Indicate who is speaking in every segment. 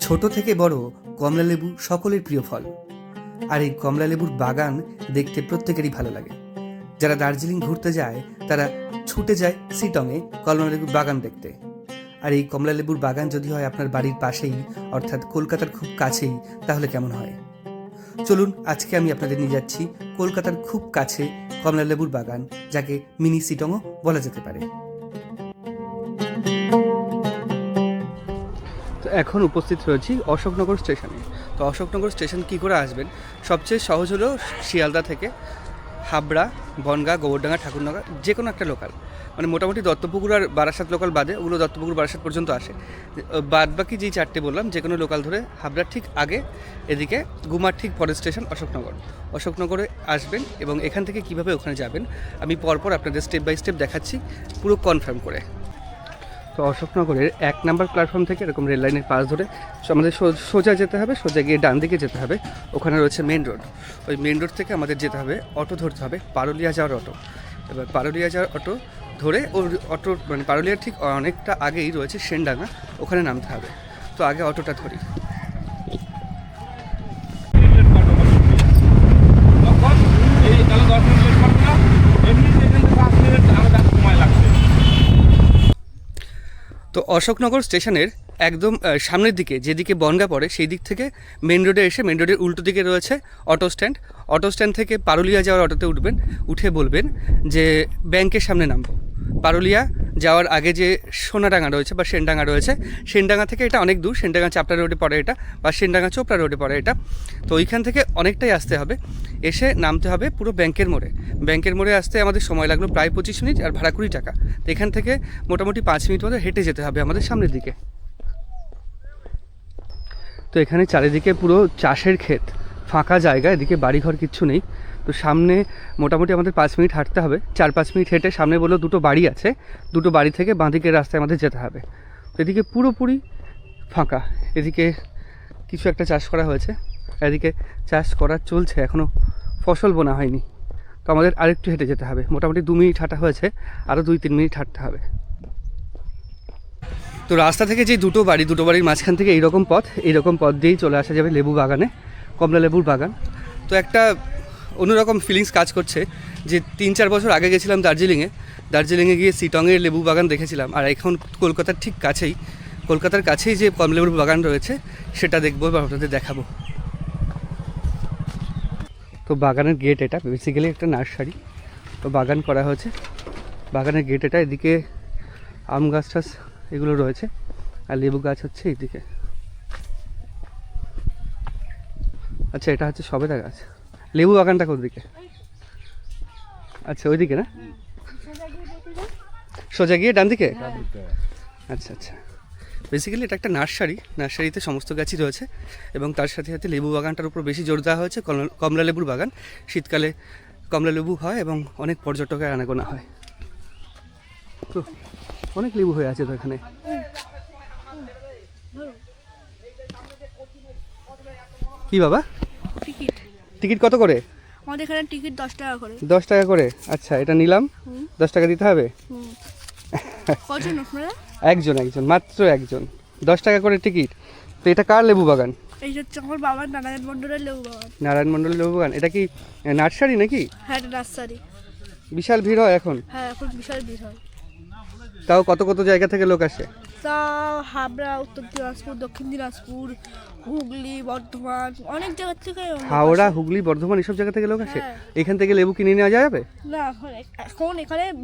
Speaker 1: ছোট থেকে বড় কমলা লেবু সকলের প্রিয় ফল। আর এই কমলা লেবুর বাগান দেখতে প্রত্যেকেরই ভালো লাগে। যারা দার্জিলিং ঘুরতে যায়, তারা ছুটে যায় সিটংয়ে কমলা লেবুর বাগান দেখতে। আর এই কমলা লেবুর বাগান যদি হয় আপনার বাড়ির পাশেই, অর্থাৎ কলকাতার খুব কাছেই, তাহলে কেমন হয়? চলুন, আজকে আমি আপনাদের নিয়ে যাচ্ছি কলকাতার খুব কাছে কমলা লেবুর বাগান, যাকে মিনি সিটংও বলা যেতে পারে। তো এখন উপস্থিত রয়েছি অশোকনগর স্টেশনে। তো অশোকনগর স্টেশন কি করে আসবেন? সবচেয়ে সহজ হলো শিয়ালদা থেকে হাবড়া, বনগা, গোবরডাঙ্গা ঠাকুরনগর যে কোনো একটা লোকাল মানে মোটামুটি দত্তপুকুর আর বারাসাত লোকাল বাদে ওগুলো দত্তপুকুর বারাসাত পর্যন্ত আসে। বাদ বাকি যেই চারটে বললাম যে কোনো লোকাল ধরে হাবড়ার ঠিক আগে, এদিকে গুমার ঠিক ফরেস্ট স্টেশন অশোকনগর। অশোকনগরে আসবেন এবং এখান থেকে কীভাবে ওখানে যাবেন, আমি পরপর আপনাদের স্টেপ বাই স্টেপ দেখাচ্ছি, পুরো কনফার্ম করে। তো অশোকনগরের এক নাম্বার প্ল্যাটফর্ম থেকে এরকম রেল লাইনের পাশ ধরে আমাদের সোজা যেতে হবে, সোজা গিয়ে ডান দিকে যেতে হবে। ওখানে রয়েছে মেন রোড ওই মেন রোড থেকে আমাদের যেতে হবে, অটো ধরতে হবে, পারুলিয়া যাওয়ার অটো। এবার পারুলিয়া যাওয়ার অটো ধরে ওর অটো মানে পারুলিয়ার ঠিক অনেকটা আগেই রয়েছে সেনডাঙ্গা, ওখানে নামতে হবে। তো আগে অটোটা ধরি
Speaker 2: তখন এই তাহলে দশ মিনিট লেট করবে না এমনিতে এখান থেকে পাঁচ মিনিট আমাদের সময় লাগবে
Speaker 1: তো অশোকনগর স্টেশনের একদম সামনের দিকে, যেদিকে বনগা পড়ে, সেই দিক থেকে মেন রোডে এসে মেন রোডের উল্টো দিকে রয়েছে অটো স্ট্যান্ড। অটো স্ট্যান্ড থেকে পারুলিয়া যাওয়ার অটোতে উঠবেন, উঠে বলবেন যে ব্যাংকের সামনে নামবো। পারুলিয়া যাওয়ার আগে যে সোনাডাঙ্গা রয়েছে বা সেনডাঙ্গা রয়েছে, সেনডাঙ্গা থেকে এটা অনেক দূর, সেনডাঙ্গা চাপড়া রোডে পড়ে এটা বা সেনডাঙ্গা চোপড়া রোডে পড়ে এটা। তো ওইখান থেকে অনেকটাই আসতে হবে। এসে নামতে হবে পুরো ব্যাংকের মোড়ে। ব্যাংকের মোড়ে আসতে আমাদের সময় লাগল প্রায় পঁচিশ মিনিট আর ভাড়া কুড়ি টাকা। তো এখান থেকে মোটামুটি পাঁচ মিনিট মতো হেঁটে যেতে হবে আমাদের সামনের দিকে। তো এখানে চারিদিকে পুরো চাষের ক্ষেত, ফাঁকা জায়গা, এদিকে বাড়িঘর কিচ্ছু নেই। তো সামনে মোটামুটি আমাদের পাঁচ মিনিট হাঁটতে হবে। চার পাঁচ মিনিট হেঁটে সামনে বলল দুটো বাড়ি আছে, দুটো বাড়ি থেকে বাঁদিকের রাস্তায় আমাদের যেতে হবে। তো এদিকে পুরোপুরি ফাঁকা, এদিকে কিছু একটা চাষ করা হয়েছে, এদিকে চাষ করা চলছে এখনও ফসল বোনা হয়নি। তো আমাদের আরেকটু হেঁটে যেতে হবে, মোটামুটি দু মিনিট হাঁটা হয়েছে আরও দুই তিন মিনিট হাঁটতে হবে। তো রাস্তা থেকে যে দুটো বাড়ি, দুটো বাড়ির মাঝখান থেকে এইরকম পথ এইরকম পথ দিয়েই চলে আসা যাবে লেবু বাগানে কমলা লেবুর বাগান। তো একটা অন্যরকম ফিলিংস কাজ করছে যে তিন চার বছর আগে গেছিলাম দার্জিলিংয়ে। দার্জিলিংয়ে গিয়ে সিটংয়ের লেবু বাগান দেখেছিলাম। আর এখন কলকাতার ঠিক কাছেই, কলকাতার কাছেই যে কমলা লেবুর বাগান রয়েছে, সেটা দেখব বা আপনাদের দেখাবো। তো বাগানের গেট এটা বেসিক্যালি একটা নার্সারি। তো বাগান করা হয়েছে। বাগানের গেট এটা, এদিকে আম গাছ টাছ এগুলো রয়েছে। আর লেবু গাছ হচ্ছে এদিকে আচ্ছা এটা হচ্ছে সবেদা গাছ। লেবু বাগানটা কোন দিকে আচ্ছা ওইদিকে না? সোজা গিয়ে ডান দিকে? আচ্ছা আচ্ছা। বেসিক্যালি এটা একটা নার্সারি। নার্সারিতে সমস্ত গাছই রয়েছে এবং তার সাথে সাথে লেবু বাগানটার উপর বেশি জোর দেওয়া হয়েছে। কমলা লেবুর বাগান। শীতকালে কমলা লেবু হয় এবং অনেক পর্যটকের আনাগোনা হয়। তো, অনেক লেবু হয়ে আছে তো এখানে। কি বাবা?
Speaker 3: টিকিট
Speaker 1: কত করে?
Speaker 3: আমাদের এখানে টিকিট দশ টাকা করে।
Speaker 1: দশ টাকা করে? আচ্ছা এটা নিলাম। দশ টাকা দিতে হবে?
Speaker 3: কজন আপনারা?
Speaker 1: একজন একজন মাত্র একজন। দশ টাকা করে টিকিট। তো এটা কার লেবু বাগান?
Speaker 3: এই হচ্ছে আমার বাবার নারায়ণ মন্ডলের লেবু বাগান।
Speaker 1: নারায়ণ মণ্ডল লেবু বাগান। এটা কি নার্সারি নাকি?
Speaker 3: হ্যাঁ এটা নার্সারি।
Speaker 1: বিশাল ভিড় হয় এখন?
Speaker 3: হ্যাঁ এখন বিশাল ভিড় হয়।
Speaker 1: তাও কত কত জায়গা থেকে লোক আসে?
Speaker 3: তা হাবড়া উত্তর দিনাজপুর দক্ষিণ দিনাজপুর হুগলি বর্ধমান অনেক জায়গা থেকে
Speaker 1: হাওড়া হুগলি বর্ধমান এসব জায়গা থেকে লোক আসে?
Speaker 3: হ্যাঁ।
Speaker 1: এখান থেকে লেবু কিনে নেওয়া যাবে?
Speaker 3: না এখন এখন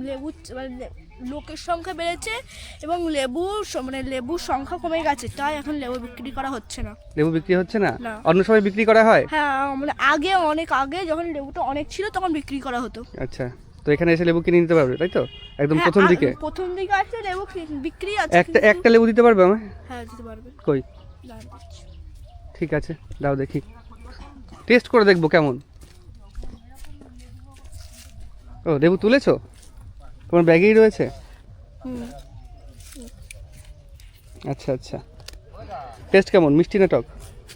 Speaker 3: লেবু মানে লোকের সংখ্যা বেড়েছে এবং লেবু মানে লেবুর সংখ্যা কমে গেছে তাই এখন লেবু বিক্রি করা হচ্ছে না।
Speaker 1: লেবু বিক্রি হচ্ছে না। অন্য সময় বিক্রি করা হয়?
Speaker 3: হ্যাঁ মানে আগে অনেক আগে যখন লেবুটা অনেক ছিল তখন বিক্রি করা হতো।
Speaker 1: আচ্ছা। তো এখানে এসে লেবু কিনে নিতে পারবে তাই তো? একদম
Speaker 3: হ্যাঁ,
Speaker 1: প্রথম দিকে।
Speaker 3: প্রথম দিকে আছে লেবু বিক্রি আছে
Speaker 1: একটা একটা লেবু দিতে পারবে আমায়?
Speaker 3: হ্যাঁ দিতে পারবে।
Speaker 1: কই? ঠিক আছে দাও দেখি। টেস্ট করে দেখব কেমন। ও লেবু তুলেছো? তোমার ব্যাগেই রয়েছে? আচ্ছা আচ্ছা। টেস্ট কেমন? মিষ্টি না টক?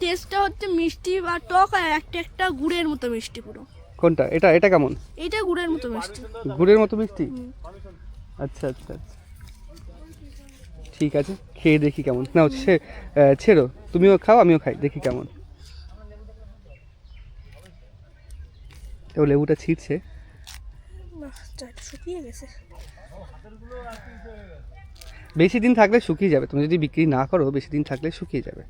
Speaker 3: টেস্টটা হচ্ছে মিষ্টি বা টক আর একটা একটা গুড়ের মতো মিষ্টি পুরো।
Speaker 1: কোনটা? এটা এটা কেমন?
Speaker 3: এইটা গুড়ের মতো মিষ্টি।
Speaker 1: গুড়ের মতো মিষ্টি? আচ্ছা আচ্ছা আচ্ছা। ঠিক আছে খেয়ে দেখি কেমন। না ছে আহ, ছেড়ো। তুমিও খাও আমিও খাই দেখি কেমন। তো লেবুটা ছিটছে বেশি দিন থাকলে শুকিয়ে যাবে। তুমি যদি বিক্রি না করো বেশি দিন থাকলে শুকিয়ে যাবে।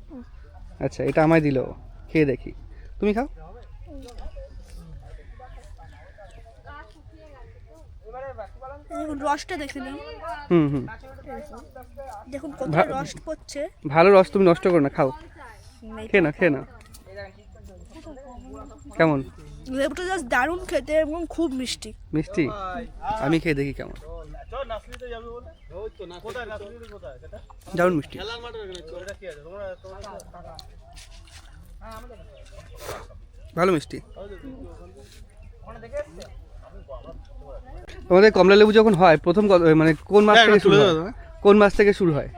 Speaker 1: আচ্ছা এটা আমায় দিলো। খেয়ে দেখি। তুমি খাও?
Speaker 3: দেখুন রসটা দেখে নিন।
Speaker 1: হুম হুম।
Speaker 3: দেখুন কত রস পড়ছে।
Speaker 1: ভালো রস তুমি নষ্ট করো না খাও। খেয়ে না খেয়ে না। কেমন?
Speaker 3: লেবুটা জাস্ট দারুণ খেতে এবং খুব মিষ্টি।
Speaker 1: মিষ্টি? আমি খেয়ে দেখি কেমন। দারুণ মিষ্টি। ভালো মিষ্টি। তোমাদের কমলা লেবু যখন হয় প্রথম মানে কোন মাস থেকে শুরু হয়? কোন মাস থেকে শুরু হয়?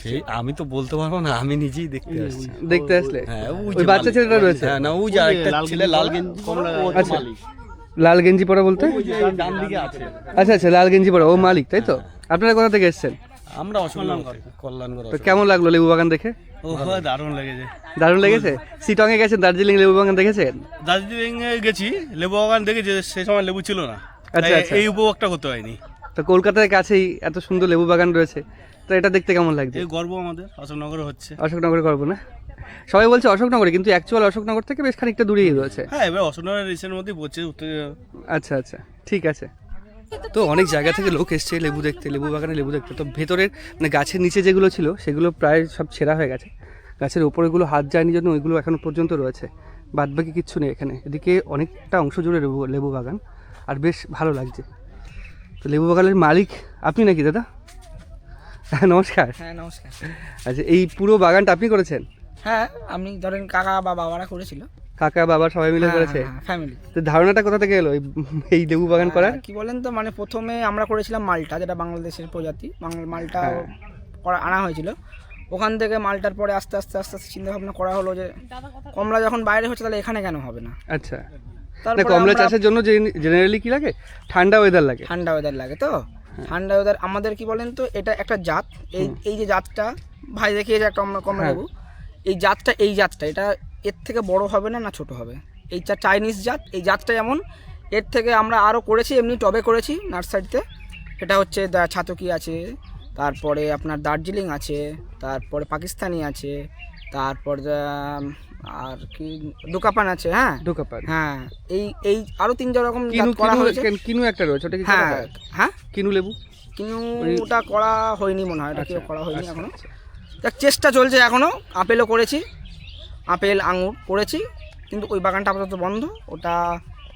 Speaker 4: সেই আমি তো বলতে পারব না আমি নিজেই দেখতে আসছি।
Speaker 1: দেখতে আসলে?
Speaker 4: হ্যাঁ ওই
Speaker 1: বাচ্চা ছেলেটা রয়েছে?
Speaker 4: হ্যাঁ না ওই যে আরেকটা ছেলে লাল গেঞ্জি
Speaker 1: আচ্ছা। লাল গেঞ্জি পরা বলতে?
Speaker 4: ওই যে ডান দিকে আছে।
Speaker 1: আচ্ছা আচ্ছা লাল গেঞ্জি পরা ও মালিক তাই তো? আপনারা কোথা থেকে এসেছেন?
Speaker 4: আমরা অসম্মান কল্যাণগর
Speaker 1: তো কেমন লাগল লেবু বাগান দেখে?
Speaker 5: ও দারুণ লেগেছে।
Speaker 1: দারুণ লেগেছে? সিটংয়ে গেছেন দার্জিলিং লেবু বাগান দেখেছেন?
Speaker 5: দার্জিলিং এ গেছি লেবু বাগান দেখেছি সেই সময় লেবু ছিল না।
Speaker 1: আচ্ছা, আচ্ছা।
Speaker 5: এই উপভোগটা করতে হয়নি
Speaker 1: তো কলকাতার কাছেই এত সুন্দর লেবু বাগান রয়েছে তো এটা দেখতে কেমন লাগছে?
Speaker 5: এই গর্ব আমাদের অশোকনগরে হচ্ছে।
Speaker 1: অশোকনগরে করব না? সবাই বলছে অশোকনগরে কিন্তু অ্যাকচুয়াল অশোকনগর থেকে বেশ খানিকটা দূরেই রয়েছে।
Speaker 5: হ্যাঁ এবার অশোকনগরের রিসের মধ্যেই পড়ছে উত্তর
Speaker 1: আচ্ছা আচ্ছা। ঠিক আছে। তো অনেক জায়গা থেকে লোক এসছে লেবু দেখতে লেবু বাগানে লেবু দেখতে। তো ভেতরের মানে গাছের নিচে যেগুলো ছিল সেগুলো প্রায় সব ছেঁড়া হয়ে গেছে। গাছের ওপরেগুলো হাত যায়নি জন্য ওইগুলো এখনও পর্যন্ত রয়েছে। বাদ বাকি কিচ্ছু নেই এখানে। এদিকে অনেকটা অংশ জুড়ে লেবু লেবু বাগান আর বেশ ভালো লাগছে। তো লেবু বাগানের মালিক আপনি নাকি দাদা? হ্যাঁ নমস্কার।
Speaker 6: হ্যাঁ নমস্কার।
Speaker 1: আচ্ছা এই পুরো বাগানটা আপনি করেছেন?
Speaker 6: হ্যাঁ আমি ধরেন কাকা বা বাবারা করেছিল।
Speaker 1: কাকা বাবা সবাই মিলে করেছে?
Speaker 6: ফ্যামিলি
Speaker 1: তো ধারণাটা কোথা থেকে এলো? এই- লেবু বাগান করার?
Speaker 6: কি বলেন তো মানে প্রথমে আমরা করেছিলাম মালটা যেটা বাংলাদেশের প্রজাতি। বাংলা মালটা
Speaker 1: হ্যাঁ।
Speaker 6: করা আনা হয়েছিল। ওখান থেকে মালটার পরে আস্তে আস্তে আস্তে আস্তে চিন্তা ভাবনা করা হলো যে কমলা যখন বাইরে হচ্ছে তাহলে এখানে কেন হবে না?
Speaker 1: আচ্ছা।
Speaker 6: তাহলে
Speaker 1: কমলা চাষের জন্য জেনারেলি কি লাগে? ঠান্ডা ওয়েদার লাগে।
Speaker 6: ঠান্ডা ওয়েদার লাগে তো? ঠান্ডা ওয়েদার আমাদের কি বলেন তো এটা একটা জাত। এই এই যে জাতটা ভাই দেখিয়েছে একটা কমলা কমলা
Speaker 1: হ্যাঁ।
Speaker 6: লেবু। এই জাতটা এই জাতটা এটা এর থেকে বড় হবে না না ছোট হবে? এইটা চাইনিজ জাত এই জাতটা এমন এর থেকে আমরা আরও করেছি এমনি টবে করেছি নার্সারিতে। এটা হচ্ছে ছাতকি আছে তারপরে আপনার দার্জিলিং আছে তারপরে পাকিস্তানি আছে তারপর আর কি ডুকাপান আছে হ্যাঁ?
Speaker 1: ঢোকা পারে
Speaker 6: হ্যাঁ এই এই আরও তিন চার রকম করা হয়েছে।
Speaker 1: কিনু একটা রয়েছে ওটা কি
Speaker 6: হ্যাঁ
Speaker 1: হয়? কিনু লেবু?
Speaker 6: কিন্তু ওটা করা হয়নি মনে হয় এটা কি
Speaker 1: আচ্ছা,
Speaker 6: করা হয়নি
Speaker 1: আচ্ছা,
Speaker 6: এখনও।
Speaker 1: আচ্ছা।
Speaker 6: দেখ চেষ্টা চলছে এখনও আপেলও করেছি। আপেল আঙুর করেছি কিন্তু ওই বাগানটা আপাতত বন্ধ। ওটা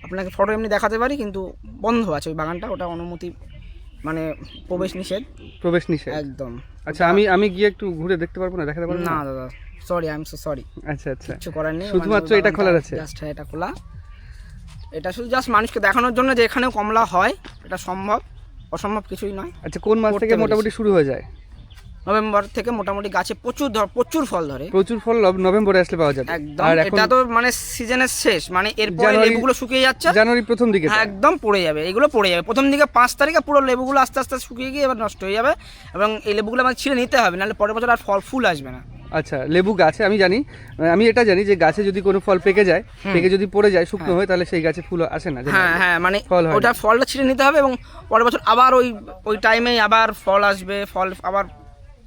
Speaker 6: আপনাকে ফটো এমনি দেখাতে পারি কিন্তু বন্ধ আছে ওই বাগানটা। ওটা অনুমতি মানে প্রবেশ নিষেধ।
Speaker 1: প্রবেশ নিষেধ।
Speaker 6: একদম।
Speaker 1: আচ্ছা আমি আমি গিয়ে একটু ঘুরে দেখতে পারব না দেখাতে পারব
Speaker 6: না দাদা sorry I am so sorry
Speaker 1: আচ্ছা আচ্ছা।
Speaker 6: কিছু করার নেই।
Speaker 1: শুধুমাত্র এটা খোলা আছে?
Speaker 6: জাস্ট হ্যাঁ এটা খোলা। এটা শুধু জাস্ট মানুষকে দেখানোর জন্য যে এখানেও কমলা হয় এটা সম্ভব। অসম্ভব কিছুই নয়।
Speaker 1: আচ্ছা কোন মাস থেকে মোটামুটি শুরু হয়ে যায়?
Speaker 6: নভেম্বর থেকে মোটামুটি গাছে প্রচুর ধর প্রচুর ফল ধরে।
Speaker 1: প্রচুর ফল নভেম্বরে আসলে পাওয়া যাবে।
Speaker 6: একদম এটা তো মানে সিজনের শেষ মানে এরপরে
Speaker 1: জানুয়ারি-
Speaker 6: লেবুগুলো শুকিয়ে যাচ্ছে।
Speaker 1: জানুয়ারি প্রথম দিকে
Speaker 6: হ্যাঁ, একদম পড়ে যাবে এগুলো পড়ে যাবে। প্রথম দিকে পাঁচ তারিখে পুরো লেবুগুলো আস্তে আস্তে শুকিয়ে গিয়ে এবার নষ্ট হয়ে যাবে এবং এই লেবুগুলো আমাকে ছিঁড়ে নিতে হবে নাহলে পরের বছর আর ফল ফুল আসবে না।
Speaker 1: আচ্ছা লেবু গাছে আমি জানি আমি এটা জানি যে গাছে যদি কোনো ফল পেকে যায় পেকে যদি পড়ে যায় শুকনো হয়। তাহলে সেই গাছে ফুল আসে না
Speaker 6: হ্যাঁ হ্যাঁ মানে
Speaker 1: ফল হয়।
Speaker 6: ওটা ফলটা ছিঁড়ে নিতে হবে এবং পরের বছর আবার ওই ওই টাইমেই আবার ফল আসবে ফল আবার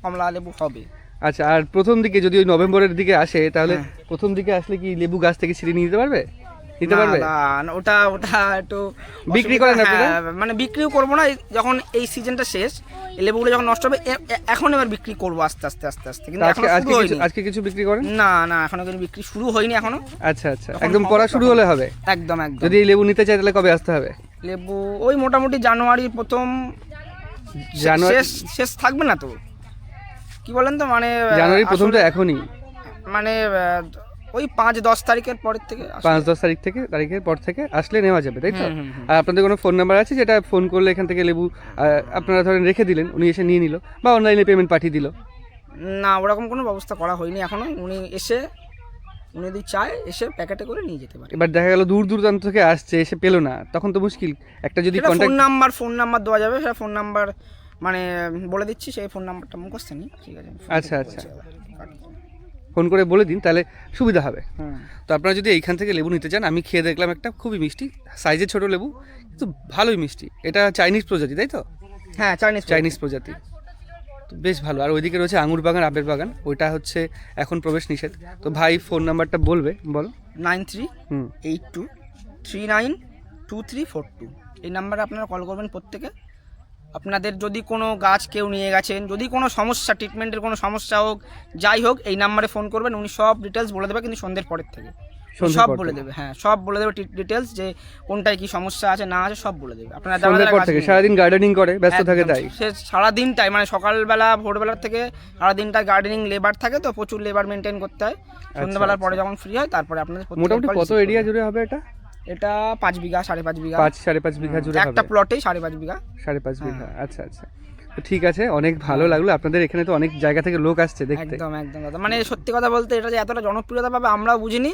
Speaker 6: কমলা লেবু হবে।
Speaker 1: আচ্ছা আর প্রথম দিকে যদি ওই নভেম্বরের দিকে আসে তাহলে
Speaker 6: হ্যাঁ।
Speaker 1: প্রথম দিকে আসলে কি লেবু গাছ থেকে ছিঁড়ে নিয়ে যেতে পারবে? নিতে পারবে?
Speaker 6: না, ওটা ওটা একটু
Speaker 1: বিক্রি করেন
Speaker 6: হ্যাঁ, মানে বিক্রিও করব না যখন এই সিজনটা শেষ লেবুগুলো যখন নষ্ট হবে এখন এবার বিক্রি করব আস্তে আস্তে আস্তে আস্তে। কিন্তু
Speaker 1: আজকে আজকে কিছু বিক্রি করেন?
Speaker 6: না না এখনও কিন্তু বিক্রি শুরু হয়নি এখনও।
Speaker 1: আচ্ছা আচ্ছা। একদম পড়া শুরু হলে হবে?
Speaker 6: একদম একদম।
Speaker 1: যদি লেবু নিতে চাই তাহলে কবে আসতে হবে?
Speaker 6: লেবু ওই মোটামুটি জানুয়ারির প্রথম
Speaker 1: জানুয়ারি
Speaker 6: শেষ শেষ থাকবে না তো? কি বলেন তো মানে
Speaker 1: জানুয়ারি প্রথম তো এখনই।
Speaker 6: মানে ওই পাঁচ দশ তারিখের পরের থেকে
Speaker 1: পাঁচ দশ তারিখ থেকে তারিখের পর থেকে আসলে নেওয়া যাবে তাই তো। আর আপনাদের কোনো ফোন নাম্বার আছে যেটা ফোন করলে এখান থেকে লেবু আপনারা ধরেন রেখে দিলেন উনি এসে নিয়ে নিল বা অনলাইনে পেমেন্ট পাঠিয়ে দিল?
Speaker 6: না ওরকম কোনো ব্যবস্থা করা হয়নি এখনও। উনি এসে উনি যদি চায় এসে প্যাকেটে করে নিয়ে যেতে পারে।
Speaker 1: এবার দেখা গেল দূর দূরান্ত থেকে আসছে এসে পেল না তখন তো মুশকিল। একটা যদি
Speaker 6: ফোন নাম্বার ফোন নাম্বার দেওয়া যাবে সেটা ফোন নাম্বার মানে বলে দিচ্ছি সেই ফোন নাম্বারটা মুখস্থ নেই। ঠিক আছে
Speaker 1: আচ্ছা, আচ্ছা। ফোন করে বলে দিন তাহলে সুবিধা হবে। তো আপনারা যদি এইখান থেকে লেবু নিতে চান আমি খেয়ে দেখলাম একটা খুবই মিষ্টি সাইজে ছোট লেবু কিন্তু ভালোই মিষ্টি। এটা চাইনিজ প্রজাতি তাই তো?
Speaker 6: হ্যাঁ চাইনিজ
Speaker 1: চাইনিজ প্রজাতি। তো বেশ ভালো। আর ওইদিকে রয়েছে আঙুর বাগান আপেল বাগান। ওইটা হচ্ছে এখন প্রবেশ নিষেধ। তো ভাই ফোন নাম্বারটা বলবে বলো।
Speaker 6: Nine three eight two three nine two three four two. এই নাম্বারে আপনারা কল করবেন প্রত্যেকে। আপনাদের যদি কোনো গাছ কেউ নিয়ে গেছেন যদি কোনো সমস্যা ট্রিটমেন্টের কোনো সমস্যা হোক যাই হোক এই নাম্বারে ফোন করবেন উনি সব ডিটেলস বলে দেবে কিন্তু সন্ধ্যের পরের থেকে। সব বলে দেবে হ্যাঁ সব বলে দেবে ডিটেলস যে কোনটায় কি সমস্যা আছে না আছে সব বলে দেবে। আপনারা যারা
Speaker 1: সন্ধ্যের পর থেকে সারাদিন গার্ডেনিং করে ব্যস্ত থাকে তাই।
Speaker 6: সে সারাদিনটাই মানে সকালবেলা ভোরবেলার থেকে সারাদিনটা গার্ডেনিং লেবার থাকে তো প্রচুর লেবার মেনটেন করতে হয়। সন্ধ্যাবেলার পরে যখন ফ্রি হয় তারপরে আপনাদের
Speaker 1: মোটামুটি কত এরিয়া জুড়ে হবে এটা?
Speaker 6: এটা পাঁচ বিঘা সাড়ে পাঁচ বিঘা।
Speaker 1: পাঁচ সাড়ে পাঁচ বিঘা জুড়ে
Speaker 6: একটা
Speaker 1: হবে।
Speaker 6: প্লটেই সাড়ে পাঁচ বিঘা।
Speaker 1: সাড়ে পাঁচ। বিঘা আচ্ছা আচ্ছা। তো ঠিক আছে অনেক ভালো লাগল। আপনাদের এখানে তো অনেক জায়গা থেকে লোক আসছে দেখতে।
Speaker 6: একদম একদম দাদা মানে সত্যি কথা বলতে এটা যে এতটা জনপ্রিয়তা পাবে আমরাও বুঝিনি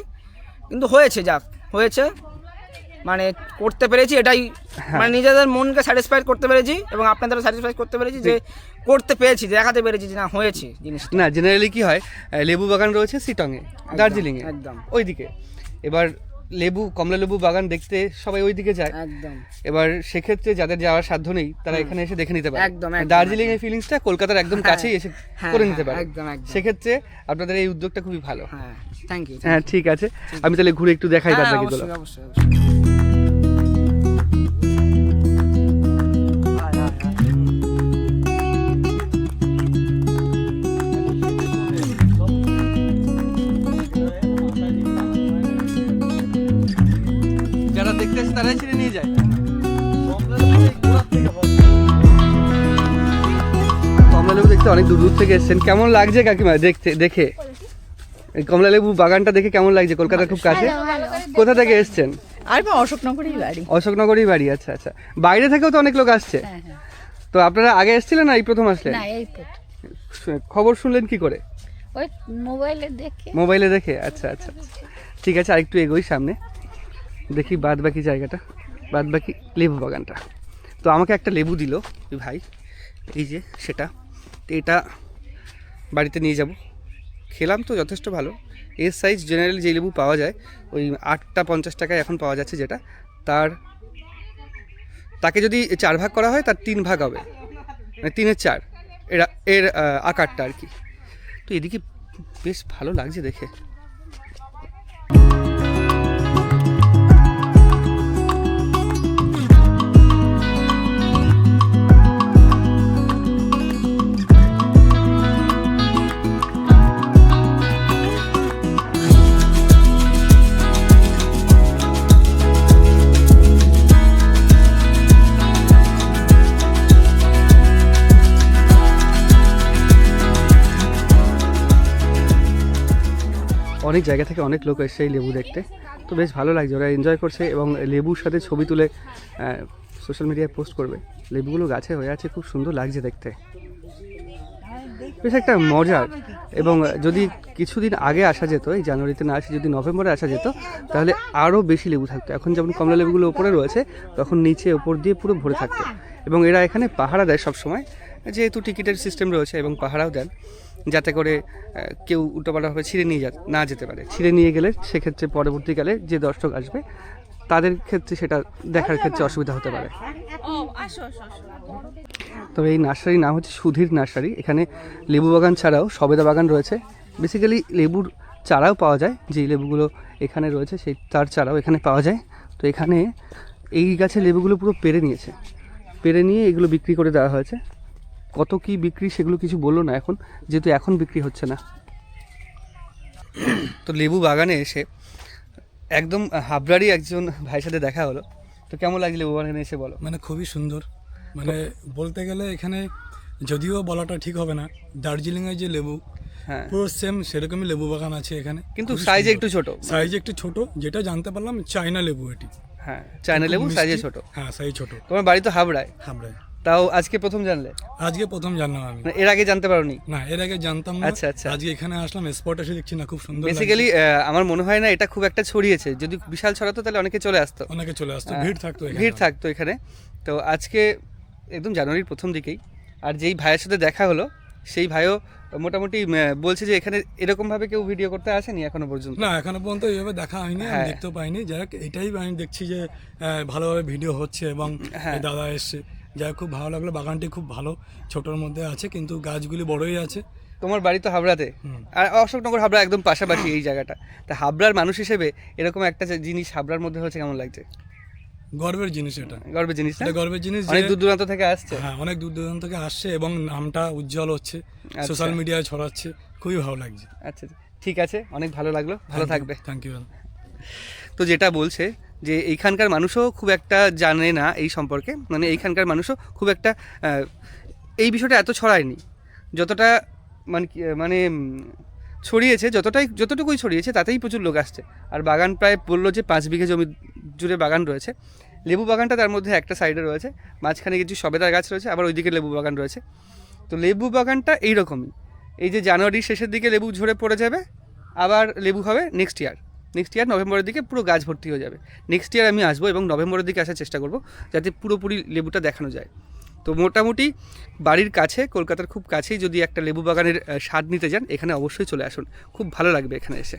Speaker 6: কিন্তু হয়েছে যাক হয়েছে। মানে করতে পেরেছি এটাই।
Speaker 1: হ্যাঁ।
Speaker 6: মানে নিজেদের মনকে স্যাটিসফাইড করতে পেরেছি এবং আপনাদেরও স্যাটিসফাই করতে পেরেছি যে করতে পেরেছি দেখাতে পেরেছি যে না হয়েছে জিনিসটা।
Speaker 1: না জেনারেলি কি হয় লেবু বাগান রয়েছে সিটংয়ে দার্জিলিংয়ে।
Speaker 6: একদম।
Speaker 1: ওইদিকে। এবার লেবু কমলা লেবু বাগান দেখতে সবাই ওইদিকে যায়।
Speaker 6: একদম।
Speaker 1: এবার সেক্ষেত্রে যাদের যাওয়ার সাধ্য নেই তারা এখানে এসে দেখে নিতে পারে।
Speaker 6: একদম,
Speaker 1: দার্জিলিং এর ফিলিংসটা কলকাতার একদম
Speaker 6: হ্যাঁ,
Speaker 1: কাছেই এসে
Speaker 6: হ্যাঁ,
Speaker 1: করে
Speaker 6: হ্যাঁ,
Speaker 1: নিতে পারে।
Speaker 6: একদম, একদম।
Speaker 1: সেক্ষেত্রে আপনাদের এই উদ্যোগটা খুবই ভালো।
Speaker 6: হ্যাঁ থ্যাংক ইউ
Speaker 1: হ্যাঁ ঠিক আছে। আমি তাহলে ঘুরে একটু দেখাই বাদ বাকিগুলো
Speaker 6: অবশ্যই অবশ্যই।
Speaker 1: দেখতে আসে তারাই ছিঁড়ে নিয়ে যায়। কমলা লেবু দেখতে অনেক দূর দূর থেকে এসেছেন। কেমন লাগছে কাকিমা? দেখতে দেখে। এই কমলা লেবু বাগানটা দেখে কেমন লাগছে? কলকাতার খুব কাছে? কোথা থেকে এসেছেন?
Speaker 7: আর বাড়ি।
Speaker 1: অশোকনগরই বাড়ি আচ্ছা আচ্ছা। বাইরে থেকেও তো অনেক লোক আসছে।
Speaker 7: হ্যাঁ হ্যাঁ।
Speaker 1: তো আপনারা আগে এসেছিলেন না এই প্রথম আসলেন?
Speaker 7: না এই তো।
Speaker 1: খবর শুনলেন কি করে?
Speaker 7: ওই মোবাইলে দেখে।
Speaker 1: মোবাইলে দেখে আচ্ছা আচ্ছা আচ্ছা। ঠিক আছে আরেকটু এগোই সামনে। দেখি বাদ বাকি জায়গাটা বাদ বাকি লেবু বাগানটা। তো আমাকে একটা লেবু দিল ভাই, এই যে সেটা। তো এটা বাড়িতে নিয়ে যাব। খেলাম তো যথেষ্ট ভালো। এর সাইজ জেনারেলি যে লেবু পাওয়া যায়, ওই আটটা পঞ্চাশ টাকায় এখন পাওয়া যাচ্ছে যেটা। তার, তাকে যদি চার ভাগ করা হয়, তার তিন ভাগ হবে। মানে তিনের চার। এরা, এর আকারটা আর কি। তো এদিকে বেশ ভালো লাগছে দেখে। অনেক জায়গা থেকে অনেক লোক এসছে এই লেবু দেখতে। তো বেশ ভালো লাগছে, ওরা এনজয় করছে এবং লেবুর সাথে ছবি তুলে সোশ্যাল মিডিয়ায় পোস্ট করবে। লেবুগুলো গাছে হয়ে আছে, খুব সুন্দর লাগছে দেখতে। বেশ একটা মজার। এবং যদি কিছুদিন আগে আসা যেত, এই জানুয়ারিতে না আসে যদি নভেম্বরে আসা যেত, তাহলে আরও বেশি লেবু থাকতো। এখন যেমন কমলা লেবুগুলো ওপরে রয়েছে, তখন নিচে ওপর দিয়ে পুরো ভরে থাকতো। এবং এরা এখানে পাহারা দেয় সবসময়, যেহেতু টিকিটের সিস্টেম রয়েছে এবং পাহারাও দেন। যাতে করে কেউ উল্টোপাল্টাভাবে ছিঁড়ে নিয়ে যা না যেতে পারে। ছিঁড়ে নিয়ে গেলে সেক্ষেত্রে পরবর্তীকালে যে দর্শক আসবে তাদের ক্ষেত্রে সেটা দেখার ক্ষেত্রে অসুবিধা হতে পারে। তবে এই নার্সারির নাম হচ্ছে সুধীর নার্সারি। এখানে লেবু বাগান ছাড়াও সবেদা বাগান রয়েছে। বেসিক্যালি লেবুর চারাও পাওয়া যায় যেই লেবুগুলো এখানে রয়েছে সেই তার চারাও এখানে পাওয়া যায়। তো এখানে এই গাছের লেবুগুলো পুরো পেরে নিয়েছে। পেরে নিয়ে এগুলো বিক্রি করে দেওয়া হয়েছে। কত কি বিক্রি সেগুলো কিছু বলল না এখন যেহেতু এখন বিক্রি হচ্ছে না। তো লেবু বাগানে এসে একদম হাবড়ারই একজন ভাইয়ের সাথে দেখা হলো। তো কেমন লাগছে লেবু বাগানে এসে বলো?
Speaker 8: মানে খুবই সুন্দর। মানে বলতে গেলে এখানে যদিও বলাটা ঠিক হবে না দার্জিলিংয়ের যে লেবু
Speaker 1: হ্যাঁ।
Speaker 8: পুরো সেম সেরকমই লেবু বাগান আছে এখানে।
Speaker 1: কিন্তু সাইজে একটু ছোট।
Speaker 8: সাইজ একটু ছোট যেটা জানতে পারলাম চায়না লেবু এটি।
Speaker 1: হ্যাঁ চায়না লেবু সাইজে ছোট।
Speaker 8: হ্যাঁ সাইজ ছোট।
Speaker 1: তোমার বাড়ি তো হাবড়ায়।
Speaker 8: হামড়ায়
Speaker 1: তাও আজকে প্রথম জানলে?
Speaker 8: আজকে প্রথম জানলাম আমি।
Speaker 1: মানে এর আগে জানতে পারোনি?
Speaker 8: না এর আগে জানতাম না।
Speaker 1: আচ্ছা, আচ্ছা।
Speaker 8: আজকে এখানে আসলাম স্পট এসে দেখছি না খুব সুন্দর লাগছে।
Speaker 1: বেসিক্যালি আমার মনে হয় না এটা খুব একটা ছড়িয়েছে। যদি বিশাল ছড়াতো তাহলে অনেকে চলে আসতো।
Speaker 8: অনেকে চলে আসতো ভিড় থাকতো এখানে।
Speaker 1: ভিড় থাকতো এখানে। তো আজকে একদম জানুয়ারির প্রথম দিকেই। আর যেই ভাইয়ের সাথে দেখা হলো সেই ভাইও মোটামুটি বলছে যে এখানে এরকমভাবে কেউ ভিডিও করতে আসেনি এখনও পর্যন্ত।
Speaker 8: না এখনও পর্যন্ত এইভাবে দেখা হয়নি আমি
Speaker 1: হ্যাঁ।
Speaker 8: দেখতেও পাইনি। যাই হোক এটাই আমি দেখছি যে আহ, ভালোভাবে ভিডিও হচ্ছে এবং
Speaker 1: হ্যাঁ।
Speaker 8: দাদা এসছে। যাই খুব ভালো লাগল। বাগানটি খুব ভালো ছোটোর মধ্যে আছে কিন্তু গাছগুলি বড়ই আছে।
Speaker 1: তোমার বাড়ি তো হাবড়াতে। আর অশোকনগর হাবড়া একদম পাশাপাশি এই জায়গাটা। তা হাবড়ার মানুষ হিসেবে এরকম একটা জিনিস হাবড়ার মধ্যে হচ্ছে কেমন লাগছে?
Speaker 8: গর্বের জিনিস এটা।
Speaker 1: গর্বের জিনিস
Speaker 8: এটা গর্বের জিনিস যে
Speaker 1: অনেক দূর দূরান্ত থেকে আসছে।
Speaker 8: হ্যাঁ অনেক দূর দূরান্ত থেকে আসছে এবং নামটা উজ্জ্বল হচ্ছে।
Speaker 1: আচ্ছা।
Speaker 8: সোশ্যাল মিডিয়ায় ছড়াচ্ছে। খুবই ভালো লাগছে।
Speaker 1: আচ্ছা আচ্ছা। ঠিক আছে অনেক ভালো লাগল। ভালো থাকবে।
Speaker 8: থ্যাংক ইউ
Speaker 1: তো যেটা বলছে যে এইখানকার মানুষও খুব একটা জানে না এই সম্পর্কে। মানে এইখানকার মানুষও খুব একটা এই বিষয়টা এত ছড়ায়নি। যতটা মানে মানে ছড়িয়েছে, যতটাই, যতটুকুই ছড়িয়েছে, তাতেই প্রচুর লোক আসছে। আর বাগান প্রায় বলল যে পাঁচ বিঘে জমি জুড়ে বাগান রয়েছে। লেবু বাগানটা তার মধ্যে একটা সাইডে রয়েছে, মাঝখানে কিছু সবেদার গাছ রয়েছে, আবার ওইদিকে লেবু বাগান রয়েছে। তো লেবু বাগানটা এইরকমই। এই যে জানুয়ারির শেষের দিকে লেবু ঝরে পড়ে যাবে, আবার লেবু হবে নেক্সট ইয়ার নেক্সট ইয়ার নভেম্বরের দিকে পুরো গাছ ভর্তি হয়ে যাবে। নেক্সট ইয়ার আমি আসব এবং নভেম্বরের দিকে আসার চেষ্টা করব, যাতে পুরোপুরি লেবুটা দেখানো যায়। তো মোটামুটি বাড়ির কাছে, কলকাতার খুব কাছেই যদি একটা লেবু বাগানের স্বাদ নিতে যান, এখানে অবশ্যই চলে আসুন। খুব ভালো লাগবে এখানে এসে।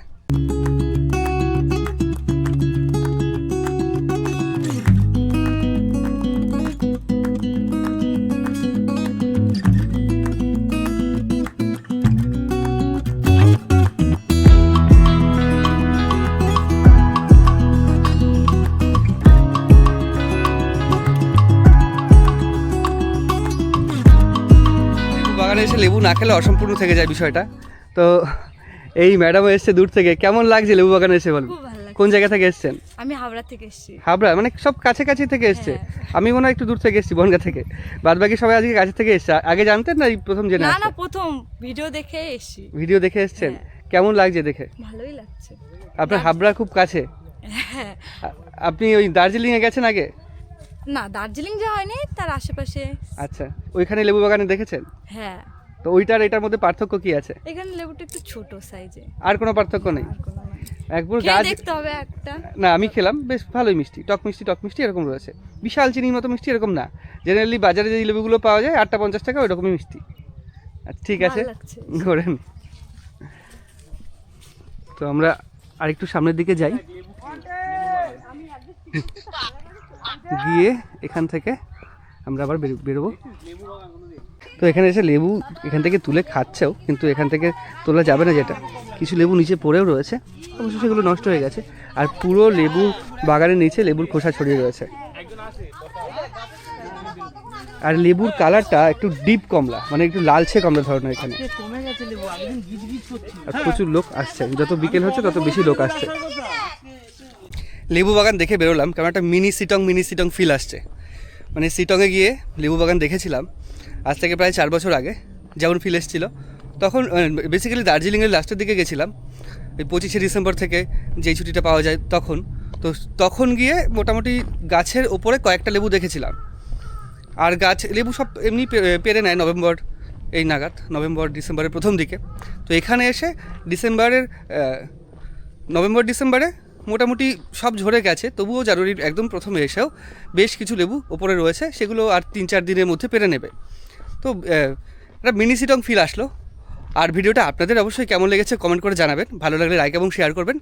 Speaker 1: লেবু না খেলে অসম্পূর্ণ থেকে যায় বিষয়টা। তো এই ম্যাডামও এসছে দূর থেকে। কেমন লাগছে লেবু বাগানে এসে
Speaker 3: লাগছে।
Speaker 1: কোন জায়গা থেকে এসছেন?
Speaker 3: আমি হাওড়া থেকে এসেছি।
Speaker 1: হাবড়া মানে সব কাছাকাছি থেকে এসছে। আমি মনে হয় একটু দূর থেকে এসেছি বনগা থেকে। বাদ বাকি সবাই আজকে কাছে থেকে এসছে। আগে জানতেন না এই প্রথম জেনে
Speaker 3: না না প্রথম। ভিডিও দেখে এসেছি।
Speaker 1: ভিডিও দেখে এসছেন? কেমন লাগছে দেখে?
Speaker 3: ভালোই লাগছে।
Speaker 1: আপনার হাবড়া খুব কাছে।
Speaker 3: হ্যাঁ।
Speaker 1: আপনি ওই দার্জিলিংয়ে গেছেন আগে?
Speaker 3: না দার্জিলিং যা হয়নি তার আশেপাশে।
Speaker 1: আচ্ছা। ওইখানে লেবু বাগানে দেখেছেন?
Speaker 3: হ্যাঁ।
Speaker 1: তো ওইটার এটার মধ্যে পার্থক্য কি আছে?
Speaker 3: এখানে লেবুটা একটু ছোট সাইজে
Speaker 1: আর কোনো পার্থক্য নেই। একবার গাছ
Speaker 3: দেখতে হবে একটা।
Speaker 1: না আমি খেলাম বেশ ভালোই মিষ্টি। টক মিষ্টি টক মিষ্টি এরকম রয়েছে। বিশাল চিনির মতো মিষ্টি এরকম না। জেনারেলি বাজারে যে লেবুগুলো পাওয়া যায় আটটা পঞ্চাশ টাকা ওই রকমই মিষ্টি ঠিক আছে
Speaker 3: লাগছে।
Speaker 1: তো আমরা আরেকটু সামনের দিকে যাই। গিয়ে এখান থেকে আমরা আবার বেরো- বেরোবো। তো এখানে এসে লেবু এখান থেকে তুলে খাচ্ছেও কিন্তু এখান থেকে তোলা যাবে না যেটা। কিছু লেবু নিচে পড়েও রয়েছে অবশ্য সেগুলো নষ্ট হয়ে গেছে। আর পুরো লেবু বাগানের নিচে লেবুর খোসা ছড়িয়ে রয়েছে। আর লেবুর কালারটা একটু ডিপ কমলা মানে একটু লালচে কমলা ধরনের এখানে। আর প্রচুর লোক আসছে যত বিকেল হচ্ছে তত বেশি লোক আসছে। লেবু বাগান দেখে বেরোলাম কারণ একটা mini sitting mini sitting feel আসছে। মানে সিটংয়ে গিয়ে লেবু বাগান দেখেছিলাম। আজ থেকে প্রায় চার বছর আগে যেমন ফিল এসেছিল, তখন বেসিক্যালি দার্জিলিংয়ের লাস্টের দিকে গেছিলাম, ওই পঁচিশে ডিসেম্বর থেকে যেই ছুটিটা পাওয়া যায় তখন। তো তখন গিয়ে মোটামুটি গাছের ওপরে কয়েকটা লেবু দেখেছিলাম। আর গাছ, লেবু সব এমনি পেরে নেয় নভেম্বর, এই নাগাদ, নভেম্বর, ডিসেম্বরের প্রথম দিকে। তো এখানে এসে ডিসেম্বরের নভেম্বর, ডিসেম্বরে মোটামুটি সব ঝরে গেছে, তবুও জানুয়ারির একদম প্রথমে এসেও বেশ কিছু লেবু ওপরে রয়েছে, সেগুলো আর তিন চার দিনের মধ্যে পেরে নেবে। তো একটা মিনি সিটং ফিল আসলো। আর ভিডিওটা আপনাদের অবশ্যই কেমন লেগেছে কমেন্ট করে জানাবেন। ভালো লাগলে লাইক এবং শেয়ার করবেন।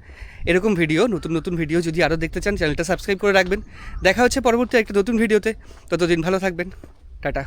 Speaker 1: এরকম ভিডিও নতুন নতুন ভিডিও যদি আরও দেখতে চান চ্যানেলটা সাবস্ক্রাইব করে রাখবেন। দেখা হচ্ছে পরবর্তী একটা নতুন ভিডিওতে ততদিন ভালো থাকবেন। টাটা।